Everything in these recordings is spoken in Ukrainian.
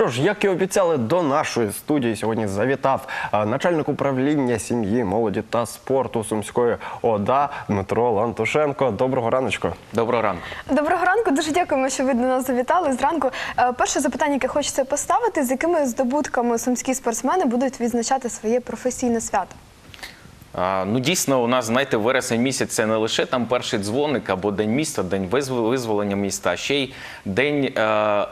Що ж, як і обіцяли, до нашої студії сьогодні завітав начальник управління сім'ї, молоді та спорту Сумської ОДА Дмитро Лантушенко. Доброго раночку. Доброго ранку. Доброго ранку. Дуже дякуємо, що ви до нас завітали зранку. Е, Перше запитання, яке хочеться поставити, з якими здобутками сумські спортсмени будуть відзначати своє професійне свято? Ну дійсно, у нас знаєте, вересень місяць це не лише там перший дзвоник або день міста, день визволення міста, а ще й день е,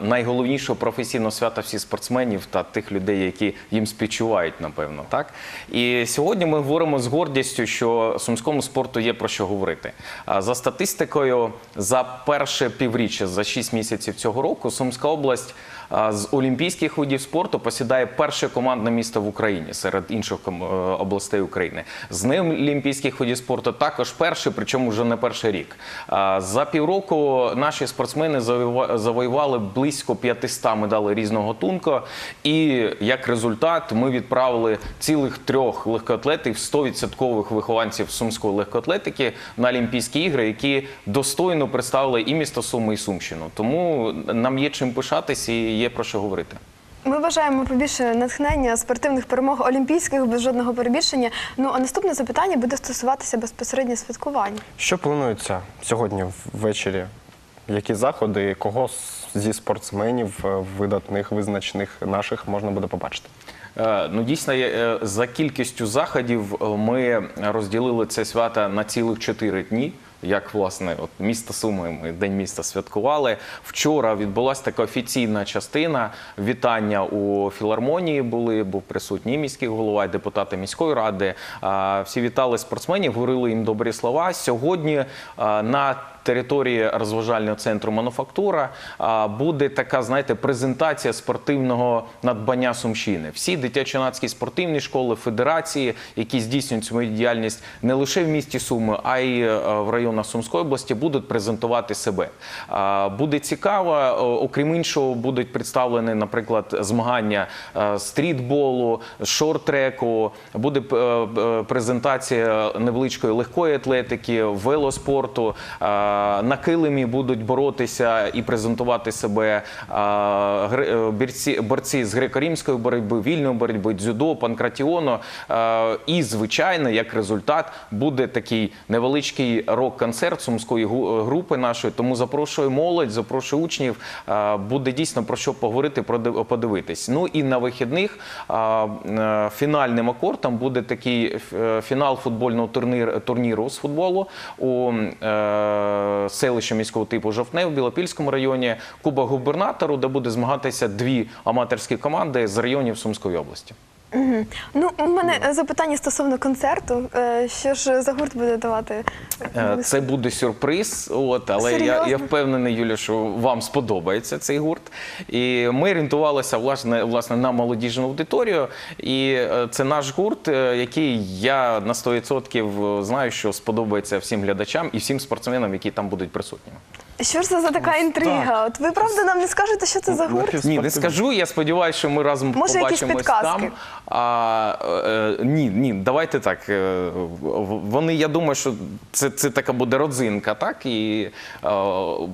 найголовнішого професійного свята всіх спортсменів та тих людей, які їм співчувають, напевно. Так і сьогодні ми говоримо з гордістю, що сумському спорту є про що говорити. За статистикою, за перше півріччя, за 6 місяців цього року, Сумська область. З олімпійських видів спорту посідає перше командне місто в Україні серед інших е, областей України. З неолімпійських видів спорту також перший, причому вже не перший рік. За півроку наші спортсмени завоюва- завоювали близько 500 медалей різного гатунку. І як результат ми відправили цілих трьох легкоатлетів, 100% вихованців сумської легкоатлетики на Олімпійські ігри, які достойно представили і місто Суми, і Сумщину. Тому нам є чим пишатись і є про що говорити. Ми бажаємо побільше натхнення, спортивних перемог олімпійських без жодного перебільшення. Ну а наступне запитання буде стосуватися безпосередньо святкування. Що планується сьогодні ввечері? Які заходи, кого зі спортсменів е, видатних, визначних наших можна буде побачити? Е, Ну, дійсно, є, е, за кількістю заходів ми розділили це свято на цілих чотири дні. Як власне, от місто Суми, ми день міста святкували. Вчора відбулася така офіційна частина. Вітання у філармонії були. Був присутній міський голова, депутати міської ради. Всі вітали спортсменів, говорили їм добрі слова. Сьогодні на території розважального центру мануфактура буде така, знаєте, презентація спортивного надбання Сумщини. Всі дитячо-юнацькі спортивні школи, федерації, які здійснюють свою діяльність не лише в місті Суми, а й е, в районах Сумської області, будуть презентувати себе. Буде цікаво, е, окрім іншого, будуть представлені, наприклад, змагання е, стрітболу, шорт-треку, буде презентація невеличкої легкої атлетики, велоспорту. Е, На килимі будуть боротися і презентувати себе е, е, борці, борці з греко-римської боротьби, вільної боротьби, дзюдо, панкратіону. Е, І, звичайно, як результат буде такий невеличкий рок-концерт сумської групи нашої. Тому запрошую молодь, запрошую учнів. Е, Буде дійсно про що поговорити, подивитись. Ну і на вихідних е, е, фінальним акордом буде такий е, фінал футбольного турніру з футболу у селищі міського типу Жовтне в Білопільському районі. Куба губернатору, де буде змагатися дві аматорські команди з районів Сумської області. Ну, у мене е, запитання стосовно концерту. Е, Що ж за гурт буде давати? Е, Це буде сюрприз, от, але я, Серйозно? я впевнений, Юля, що вам сподобається цей гурт. І ми орієнтувалися власне, власне на молодіжну аудиторію. І е, це наш гурт, е, який я на 100% знаю, що сподобається всім глядачам і всім спортсменам, які там будуть присутніми. Що ж це за така інтрига? От ви правда нам не скажете, що це за гурт? Ні, не скажу. Я сподіваюся, що ми разом Може, якісь побачимось підказки? там. А, е, ні, ні, давайте так. е, Вони, я думаю, що це, це така буде родзинка, так? І е,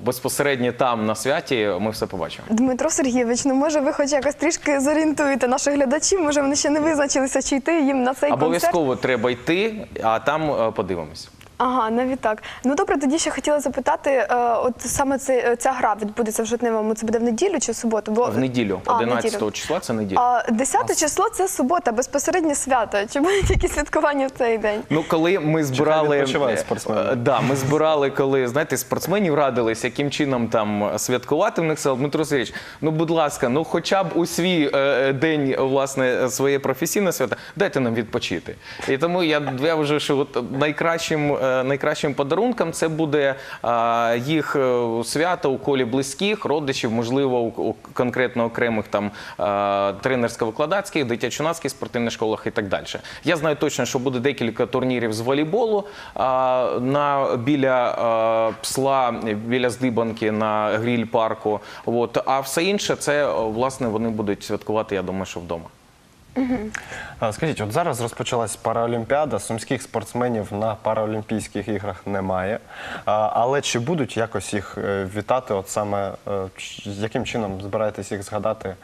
безпосередньо там на святі ми все побачимо. Дмитро Сергійович, ну може ви хоч якось трішки зорієнтуєте наших глядачів, може вони ще не визначилися, чи йти їм на цей концерт? Обов'язково треба йти, а там е, подивимось. Ага, навіть так. Ну добре, тоді ще хотіла запитати, е, от саме це, ця гра відбудеться в жовтневому, це буде в неділю чи в суботу? Бо... В неділю, А, в 11 неділю. числа, це неділя. А 10 число це субота, безпосереднє свято. Чи будуть якісь святкування в цей день? Ну, коли ми збирали відпочивають спортсмени. Е, Да, ми збирали, коли знаєте, спортсменів радились, яким чином там святкувати в них сказав Дмитро Сергійович, ну будь ласка, ну хоча б у свій е, день, власне, своє професійне свято, дайте нам відпочити. І тому я, я вважаю, що от найкращим, е, найкращим подарунком це буде е, їх е, свято у колі близьких, родичів, можливо, у, конкретно окремих там е, тренерсько-викладацьких, дитячо-юнацьких спортивних школах і так далі. Я знаю точно, що буде декілька турнірів з волейболу на біля псла, біля здибанки на гріль парку. От а все інше, це власне вони будуть святкувати. Я думаю, що вдома. Скажіть, от зараз розпочалась паралімпіада, сумських спортсменів на Параолімпійських іграх немає. Але чи будуть якось їх е, вітати? От саме е, яким чином збираєтесь їх згадати?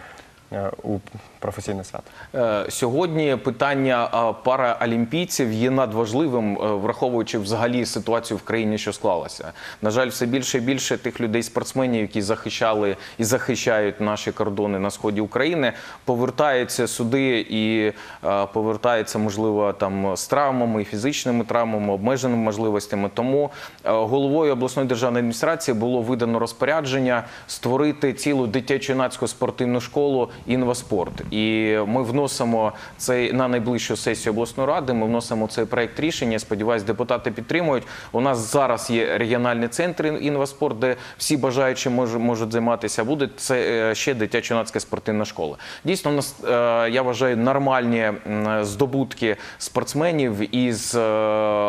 Е, у професійне свято? Е, Сьогодні питання е, параолімпійців є надважливим, враховуючи взагалі ситуацію в країні, що склалася. На жаль, все більше і більше тих людей, спортсменів, які захищали і захищають наші кордони на сході України, повертаються сюди і повертаються, можливо, там з травмами, фізичними травмами, обмеженими можливостями. Тому головою обласної державної адміністрації було видано розпорядження створити цілу дитячо-юнацьку спортивну школу інваспорт. І ми вносимо цей на найближчу сесію обласної ради. Ми вносимо цей проект рішення. Сподіваюсь, депутати підтримують. У нас зараз є регіональний центр інваспорт, де всі бажаючі мож- можуть займатися. Буде це е, ще дитячо-юнацька спортивна школа. Дійсно, у нас е, я вважаю нормальні здобутки спортсменів із е,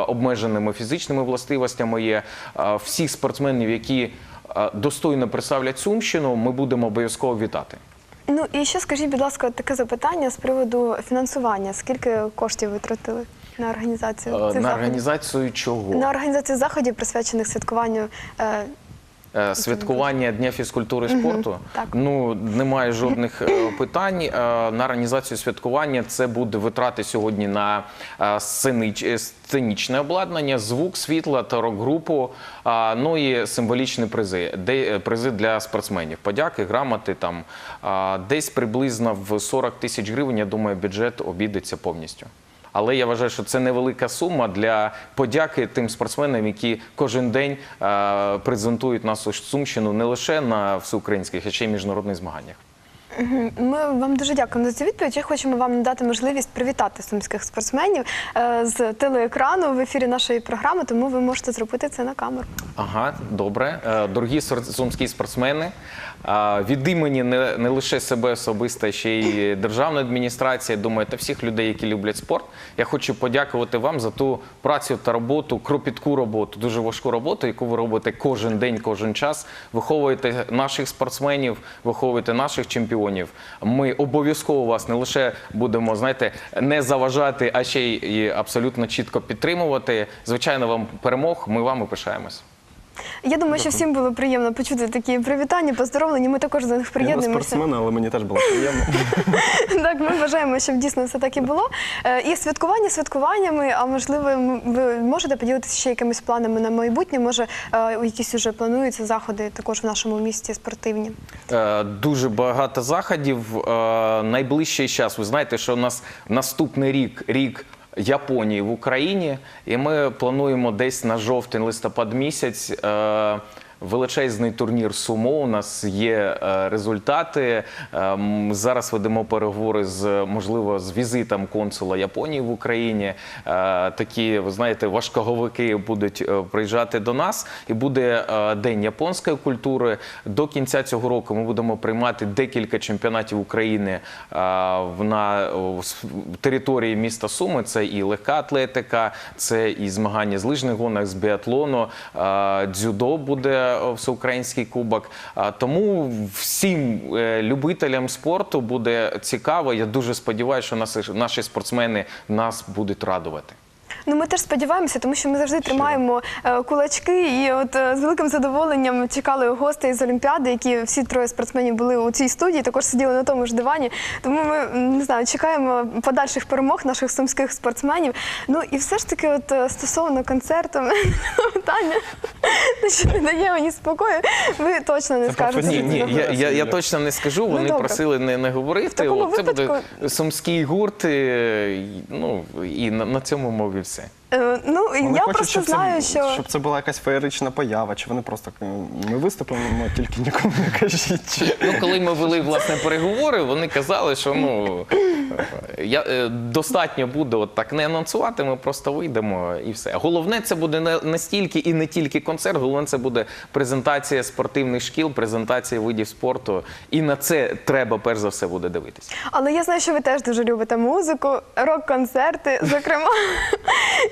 обмеженими фізичними властивостями. Є всіх спортсменів, які достойно представлять Сумщину, ми будемо обов'язково вітати. Ну і ще скажіть, будь ласка, таке запитання з приводу фінансування. Скільки коштів витратили на організацію Е, цих На заходів? організацію чого? На організацію заходів, присвячених святкуванню Е, Святкування Дня фізкультури і спорту. Ну немає жодних е, питань. Е, На організацію святкування це буде витрати сьогодні на е, е, сценічне обладнання, звук, світла та рок-групу. Ну і символічні призи, е, призи для спортсменів. Подяки, грамоти там десь приблизно в 40 тисяч гривень. Я думаю, бюджет обійдеться повністю. Але я вважаю, що це невелика сума для подяки тим спортсменам, які кожен день е, презентують нашу Сумщину не лише на всеукраїнських, а ще й міжнародних змаганнях. Ми вам дуже дякуємо за цю відповідь. І хочемо вам надати можливість привітати сумських спортсменів е, з телеекрану в ефірі нашої програми, тому ви можете зробити це на камеру. Ага, добре. Е, Дорогі сор- сумські спортсмени, е, від імені не, не лише себе особисто, ще й державної адміністрації, думаю, та всіх людей, які люблять спорт. Я хочу подякувати вам за ту працю та роботу, кропітку роботу, дуже важку роботу, яку ви робите кожен день, кожен час. Виховуєте наших спортсменів, виховуєте наших чемпіонів. Ми обов'язково вас не лише будемо, знаєте, не заважати, а ще й абсолютно чітко підтримувати. Звичайно, вам перемог. Ми вами пишаємось. Я думаю, що всім було приємно почути такі привітання, поздоровлення. Ми також за них Я не приєднуємося. спортсмен, але мені теж було приємно. Так, ми вважаємо, щоб дійсно все так і було. Е, І святкування святкуваннями, а можливо, м- ви можете поділитися ще якимись планами на майбутнє? Може, е, якісь вже плануються заходи також в нашому місті спортивні? Е, Дуже багато заходів. Е, Найближчий час. Ви знаєте, що у нас наступний рік рік. Японії в Україні, і ми плануємо десь на жовтень-листопад місяць е, величезний турнір сумо. У нас є е, результати. Е, Зараз ведемо переговори з можливо з візитом консула Японії в Україні. Е, Такі, ви знаєте, важковики будуть е, приїжджати до нас, і буде день японської культури. До кінця цього року ми будемо приймати декілька чемпіонатів України на території міста Суми. Це і легка атлетика, це і змагання з лижних гонок, з біатлону, дзюдо буде всеукраїнський кубок. Тому всім е, любителям спорту буде цікаво. Я дуже сподіваюся, що наші спортсмени нас будуть радувати. Ну, ми теж сподіваємося, тому що ми завжди тримаємо е, кулачки, і от е, з великим задоволенням чекали гостей з Олімпіади, які всі троє спортсменів були у цій студії, також сиділи на тому ж дивані. Тому ми м, не знаю, чекаємо подальших перемог наших сумських спортсменів. Ну і все ж таки, от е, стосовно концерту, питання, що не дає мені спокою, ви точно не скажете. Ні, ні, я, я, я точно не скажу. Вони добре. просили не, не говорити. такому От Це буде випадку- сумський гурт. е, Ну і на, на цьому мові все. 13. Е, Ну Вони я хочуть, просто щоб знаю, це, що щоб це була якась феєрична поява, чи вони просто е, ми виступимо, тільки нікому не кажіть. Чи... Ну, коли ми вели власне переговори, вони казали, що ну я е, достатньо буде от так не анонсувати. Ми просто вийдемо і все. Головне, це буде не настільки і не тільки концерт. Головне, це буде презентація спортивних шкіл, презентація видів спорту. І на це треба перш за все буде дивитися. Але я знаю, що ви теж дуже любите музику, рок-концерти, зокрема.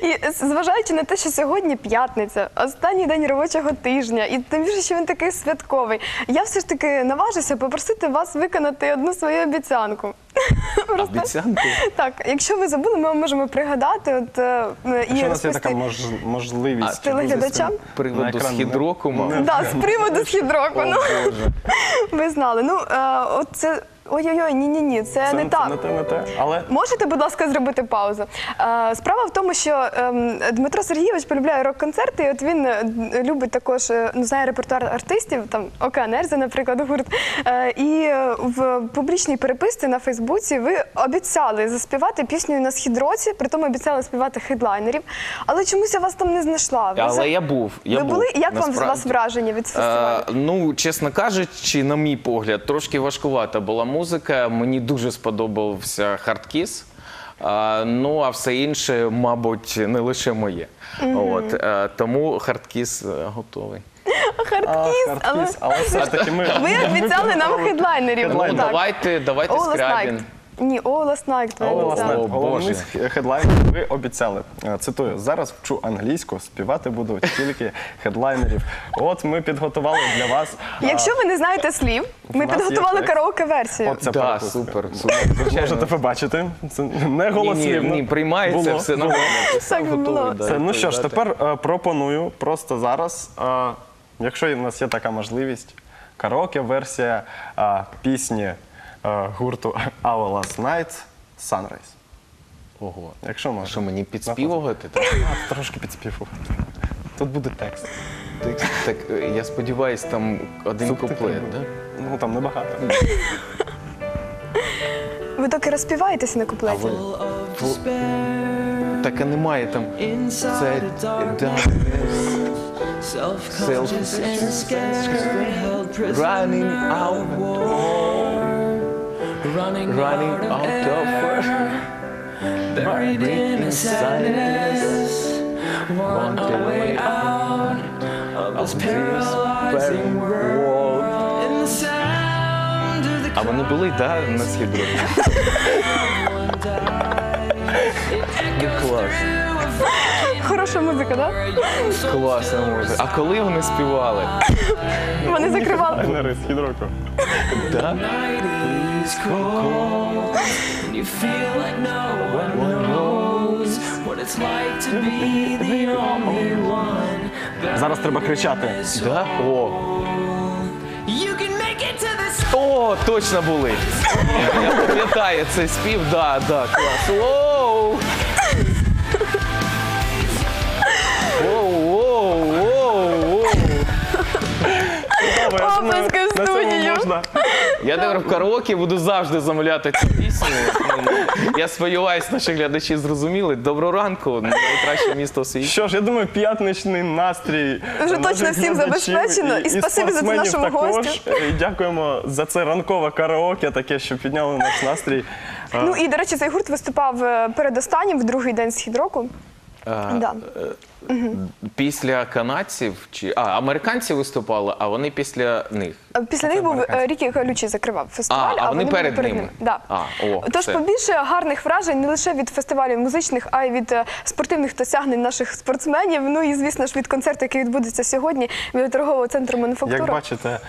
І зважаючи на те, що сьогодні п'ятниця, останній день робочого тижня, і тим більше, що він такий святковий, я все ж таки наважуся попросити вас виконати одну свою обіцянку. Просто- Обіцянку. Так, якщо ви забули, ми вам можемо пригадати от, е, і Якщо у нас є розповісти. така мож, можливість телеглядачам? на Приводу екран, східроку, не- Да, з приводу східроку. О, Ну, Боже. ви знали. Ну, е, от це Ой-ой-ой, ні-ні-ні, це, Це не так. не те, не те. Але Можете, будь ласка, зробити паузу. Е, Справа в тому, що ем, Дмитро Сергійович полюбляє рок-концерти, і от він е, любить також е, ну, знає репертуар артистів, там Океанерза, наприклад, гурт. Е, І е, в публічній переписці на Фейсбуці ви обіцяли заспівати пісню на східроці, при тому обіцяли співати хедлайнерів. Але чомусь я вас там не знайшла. Ви Але за- я був. Я ви був, були? Як вам з вас враження від фестивалю? Е, ну, чесно кажучи, на мій погляд, трошки важкувата була музика. Мені дуже сподобався хардкіс. Е, ну, а все інше, мабуть, не лише моє. От, е, тому хардкіс е, готовий. Хардкіс, а, але хардкіс, але все ж таки ми ви обіцяли нам хедлайнерів. Ну, Так. давайте, давайте All Скрябін. Ні, All Last Night. О, головний Боже. хедлайн ви обіцяли. Е, Цитую, зараз вчу англійську, співати буду тільки хедлайнерів. От ми підготували для вас. а, Якщо ви не знаєте слів, ми нас є підготували текст. караоке-версію. От це Да, супер, супер. Можете побачити. Це не Ні, ні, ні, приймається Було, все було. нормально. Писав, Так було. да, Це, ну що ж, відповідати. тепер е, пропоную просто зараз, е, якщо в нас є така можливість, караоке-версія е, пісні е, гурту Our Last Night Sunrise. Ого. Якщо можна. Що мені підспівувати? Так? А, трошки підспівувати. Тут буде текст. Так, так е, я сподіваюся, там один Субтитри куплет, будуть. да? Ну там небагато. Ви доки розпіваєтеся на куплеті. ви- Так а немає там. Це да, Self-conscious and scared, held prisoner running out, running, running out out of of air, buried in a sadness, want a way out of this paralyzing world. In the sound of the А вони були, да, на східро? Ну, клас. Хороша музика, так? Класна музика. А коли вони співали? Вони закривали. Хідроку. Да? Is cold, and you feel like no one knows what it's like to be the only one. Зараз треба кричати. Да? О, You can make it to the О, точно були. Я пам'ятаю цей спів, да, да, клас. Воу! Воу, воу, воу, воу. Добре, я думаю, Оплески в на цьому студію. Можна. Я тепер в караоке буду завжди замовляти цю пісню. Ну, Я сподіваюся, наші глядачі зрозуміли. Доброго ранку, найкраще місто у світі. Що ж, я думаю, п'ятничний настрій. Вже наших точно всім глядачів забезпечено. І спасибі за це спортсменів нашому також. гостю. І дякуємо за це ранкове караоке, таке, що підняло наш настрій. Ну і до речі, цей гурт виступав е, передостаннім в другий день східроку. А, Да. Після канадців чи а американці виступали, а вони після них. Е, Після них був е, Рікі Галючий закривав фестиваль, А, а вони були перед ними? Да. А, о, Тож все. побільше гарних вражень не лише від фестивалів музичних, а й від е, спортивних досягнень наших спортсменів. Ну і звісно ж від концерту, який відбудеться сьогодні біля торгового центру Як бачите,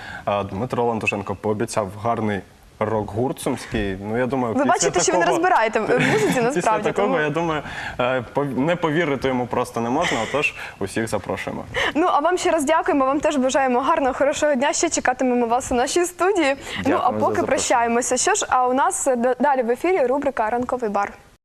Дмитро Лантушенко пообіцяв гарний рок-гурт сумський. Ну, я думаю, Ви після бачите, що він такого- розбираєте в музиці Після насправді. такого, тому- я думаю, е, пов- не повірити йому просто не можна, отож усіх запрошуємо. Ну а вам ще раз дякуємо. Вам теж бажаємо гарного, хорошого дня. Ще чекатимемо вас у нашій студії. ну а Дякую за поки запрошення. прощаємося. Що ж, а у нас е, д- далі в ефірі рубрика Ранковий бар.